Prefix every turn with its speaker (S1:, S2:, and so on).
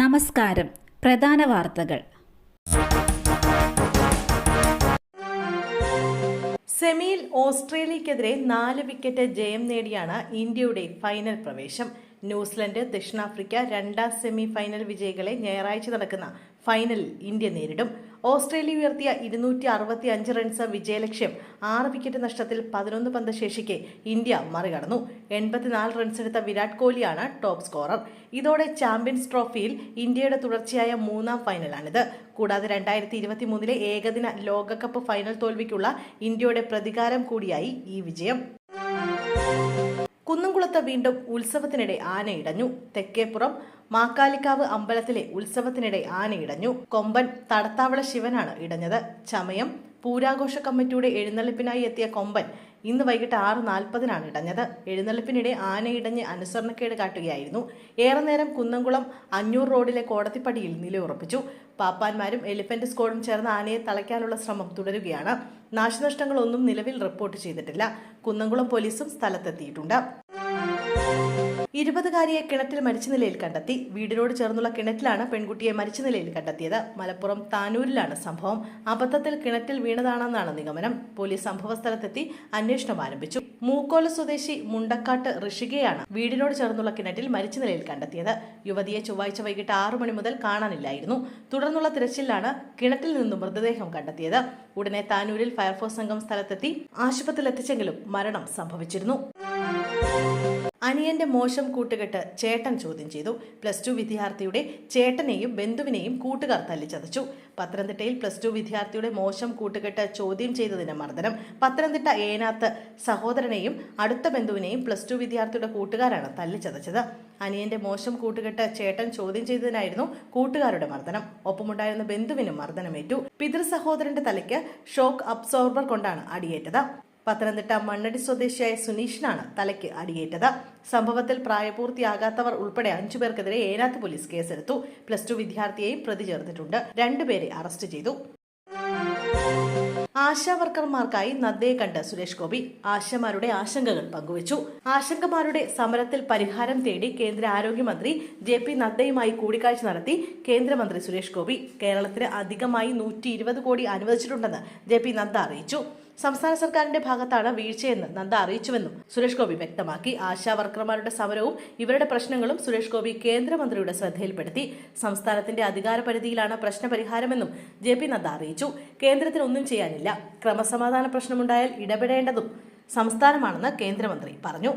S1: നമസ്കാരം. പ്രധാന വാർത്തകൾ.
S2: സെമിയിൽ ഓസ്ട്രേലിയക്കെതിരെ നാല് വിക്കറ്റ് ജയം നേടിയാണ് ഇന്ത്യയുടെ ഫൈനൽ പ്രവേശം. ന്യൂസിലൻഡ് ദക്ഷിണാഫ്രിക്ക രണ്ടാം സെമി ഫൈനൽ വിജയികളെ ഞായറാഴ്ച നടക്കുന്ന ഫൈനലിൽ ഇന്ത്യ നേരിടും. ഓസ്ട്രേലിയ ഉയർത്തിയ ഇരുന്നൂറ്റി അറുപത്തി അഞ്ച് റൺസ് വിജയലക്ഷ്യം ആറ് വിക്കറ്റ് നഷ്ടത്തിൽ പതിനൊന്ന് പന്ത് ശേഷിക്കെ ഇന്ത്യ മറികടന്നു. എൺപത്തിനാല് റൺസ് എടുത്ത വിരാട് കോഹ്ലിയാണ് ടോപ്പ് സ്കോറർ ഇതോടെ ചാമ്പ്യൻസ് ട്രോഫിയിൽ ഇന്ത്യയുടെ തുടർച്ചയായ മൂന്നാം ഫൈനലാണിത് കൂടാതെ രണ്ടായിരത്തി ഇരുപത്തി മൂന്നിലെ ഏകദിന ലോകകപ്പ് ഫൈനൽ തോൽവിക്കുള്ള ഇന്ത്യയുടെ പ്രതികാരം കൂടിയായി ഈ വിജയം. കുന്നംകുളത്ത് വീണ്ടും ഉത്സവത്തിനിടെ ആനയിടഞ്ഞു. തെക്കേപ്പുറം മാക്കാലിക്കാവ് അമ്പലത്തിലെ ഉത്സവത്തിനിടെ ആനയിടഞ്ഞു. കൊമ്പൻ തടത്താവള ശിവനാണ് ഇടഞ്ഞത്. ചമയം പൂരാഘോഷ കമ്മിറ്റിയുടെ എഴുന്നള്ളിപ്പിനായി എത്തിയ കൊമ്പൻ ഇന്ന് വൈകിട്ട് ആറ് നാൽപ്പതിനാണ് ഇടഞ്ഞത്. എഴുന്നള്ളിപ്പിനിടെ ആനയിടഞ്ഞ് അനുസരണക്കേട് കാട്ടുകയായിരുന്നു. ഏറെ നേരം കുന്നംകുളം അഞ്ഞൂർ റോഡിലെ കോടതിപ്പടിയിൽ നിലയുറപ്പിച്ചു. പാപ്പാന്മാരും എലിഫന്റ് സ്ക്വാഡും ചേർന്ന് ആനയെ തളയ്ക്കാനുള്ള ശ്രമം തുടരുകയാണ്. നാശനഷ്ടങ്ങളൊന്നും നിലവിൽ റിപ്പോർട്ട് ചെയ്തിട്ടില്ല. കുന്നംകുളം പോലീസും സ്ഥലത്തെത്തിയിട്ടുണ്ട്. ഇരുപതുകാരിയെ കിണറ്റിൽ മരിച്ച നിലയിൽ കണ്ടെത്തി. വീടിനോട് ചേർന്നുള്ള കിണറ്റിലാണ് പെൺകുട്ടിയെ മരിച്ച നിലയിൽ കണ്ടെത്തിയത്. മലപ്പുറം താനൂരിലാണ് സംഭവം. അബദ്ധത്തിൽ കിണറ്റിൽ വീണതാണെന്നാണ് നിഗമനം. പോലീസ് സംഭവസ്ഥലത്തെത്തി അന്വേഷണം ആരംഭിച്ചു. മൂക്കോല സ്വദേശി മുണ്ടക്കാട്ട് ഋഷികയാണ് വീടിനോട് ചേർന്നുള്ള കിണറ്റിൽ മരിച്ച നിലയിൽ കണ്ടെത്തിയത്. യുവതിയെ ചൊവ്വാഴ്ച വൈകിട്ട് ആറു മണി മുതൽ കാണാനില്ലായിരുന്നു. തുടർന്നുള്ള തിരച്ചിലാണ് കിണറ്റിൽ നിന്നും മൃതദേഹം കണ്ടെത്തിയത്. ഉടനെ താനൂരിൽ ഫയർഫോഴ്സ് സംഘം സ്ഥലത്തെത്തി ആശുപത്രിയിൽ എത്തിച്ചെങ്കിലും മരണം സംഭവിച്ചിരുന്നു. അനിയന്റെ മോശം കൂട്ടുകെട്ട് ചേട്ടൻ ചോദ്യം ചെയ്തു. പ്ലസ് ടു വിദ്യാർത്ഥിയുടെ ചേട്ടനെയും ബന്ധുവിനെയും കൂട്ടുകാർ തല്ലിച്ചതച്ചു. പത്തനംതിട്ടയിൽ പ്ലസ് ടു വിദ്യാർത്ഥിയുടെ മോശം കൂട്ടുകെട്ട് ചോദ്യം ചെയ്തതിന് മർദ്ദനം. പത്തനംതിട്ട ഏനാത്ത് സഹോദരനെയും അടുത്ത ബന്ധുവിനെയും പ്ലസ് ടു വിദ്യാർത്ഥിയുടെ കൂട്ടുകാരാണ് തല്ലിച്ചതച്ചത്. അനിയന്റെ മോശം കൂട്ടുകെട്ട് ചേട്ടൻ ചോദ്യം ചെയ്തതിനായിരുന്നു കൂട്ടുകാരുടെ മർദ്ദനം. ഒപ്പമുണ്ടായിരുന്ന ബന്ധുവിനും മർദ്ദനമേറ്റു. പിതൃ സഹോദരന്റെ തലയ്ക്ക് ഷോക്ക് അബ്സോർബർ കൊണ്ടാണ് അടിയേറ്റത്. പത്തനംതിട്ട മണ്ണടി സ്വദേശിയായ സുനീഷിനാണ് തലയ്ക്ക് അടിയേറ്റത്. സംഭവത്തിൽ പ്രായപൂർത്തിയാകാത്തവർ ഉൾപ്പെടെ അഞ്ചു പേർക്കെതിരെ ഏനാത്ത് പോലീസ് കേസെടുത്തു. പ്ലസ് ടു വിദ്യാർത്ഥിയെയും പ്രതി ചേർത്തിട്ടുണ്ട് രണ്ടുപേരെ അറസ്റ്റ് ചെയ്തു. ആശാവർക്കർമാർക്കായി നദ്ദയെ കണ്ട് സുരേഷ് ഗോപി ആശമാരുടെ ആശങ്കകൾ പങ്കുവച്ചു. ആശങ്കമാരുടെ സമരത്തിൽ പരിഹാരം തേടി കേന്ദ്ര ആരോഗ്യമന്ത്രി ജെ പി നദ്ദയുമായി കൂടിക്കാഴ്ച നടത്തി കേന്ദ്രമന്ത്രി സുരേഷ് ഗോപി കേരളത്തിന് അധികമായി നൂറ്റി കോടി അനുവദിച്ചിട്ടുണ്ടെന്ന് ജെ പി നദ്ദ അറിയിച്ചു. സംസ്ഥാന സർക്കാരിന്റെ ഭാഗത്താണ് വീഴ്ചയെന്ന് നന്ദ അറിയിച്ചുവെന്നും സുരേഷ് ഗോപി വ്യക്തമാക്കി. ആശാ വർക്കർമാരുടെ സമരവും ഇവരുടെ പ്രശ്നങ്ങളും സുരേഷ് ഗോപി കേന്ദ്രമന്ത്രിയുടെ ശ്രദ്ധയിൽപ്പെടുത്തി. സംസ്ഥാനത്തിന്റെ അധികാര പരിധിയിലാണ് പ്രശ്നപരിഹാരമെന്നും ജെ പി നദ്ദ അറിയിച്ചു. കേന്ദ്രത്തിന് ഒന്നും ചെയ്യാനില്ല. ക്രമസമാധാന പ്രശ്നമുണ്ടായാൽ ഇടപെടേണ്ടതും സംസ്ഥാനമാണെന്ന് കേന്ദ്രമന്ത്രി പറഞ്ഞു.